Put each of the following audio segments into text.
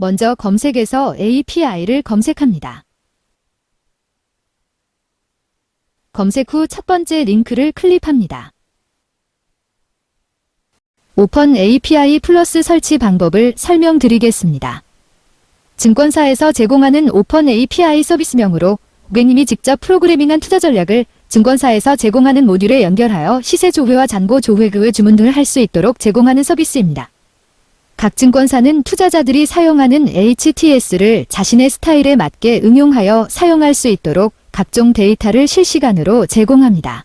먼저 검색에서 API를 검색합니다. 검색 후 첫 번째 링크를 클릭합니다. 오픈 API 플러스 설치 방법을 설명드리겠습니다. 증권사에서 제공하는 오픈 API 서비스명으로 고객님이 직접 프로그래밍한 투자 전략을 증권사에서 제공하는 모듈에 연결하여 시세 조회와 잔고 조회 그 주문 등을 할 수 있도록 제공하는 서비스입니다. 각 증권사는 투자자들이 사용하는 HTS를 자신의 스타일에 맞게 응용하여 사용할 수 있도록 각종 데이터를 실시간으로 제공합니다.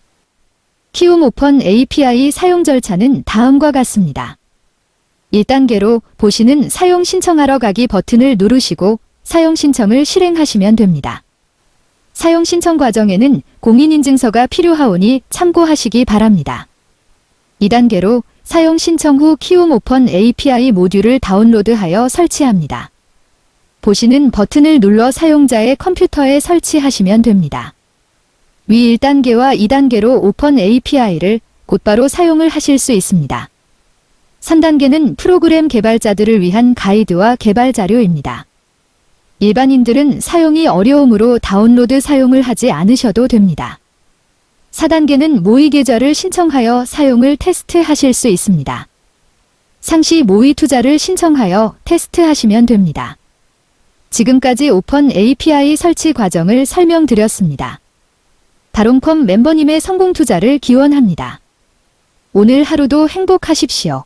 키움 오픈 API 사용 절차는 다음과 같습니다. 1단계로 보시는 사용 신청하러 가기 버튼을 누르시고 사용 신청을 실행하시면 됩니다. 사용 신청 과정에는 공인인증서가 필요하오니 참고하시기 바랍니다. 2단계로 사용 신청 후 키움 오픈 API 모듈을 다운로드하여 설치합니다. 보시는 버튼을 눌러 사용자의 컴퓨터에 설치하시면 됩니다. 위 1단계와 2단계로 오픈 API를 곧바로 사용을 하실 수 있습니다. 3단계는 프로그램 개발자들을 위한 가이드와 개발 자료입니다. 일반인들은 사용이 어려우므로 다운로드 사용을 하지 않으셔도 됩니다. 4단계는 모의 계좌를 신청하여 사용을 테스트하실 수 있습니다. 상시 모의 투자를 신청하여 테스트하시면 됩니다. 지금까지 오픈 API 설치 과정을 설명드렸습니다. 다롱컴 멤버님의 성공 투자를 기원합니다. 오늘 하루도 행복하십시오.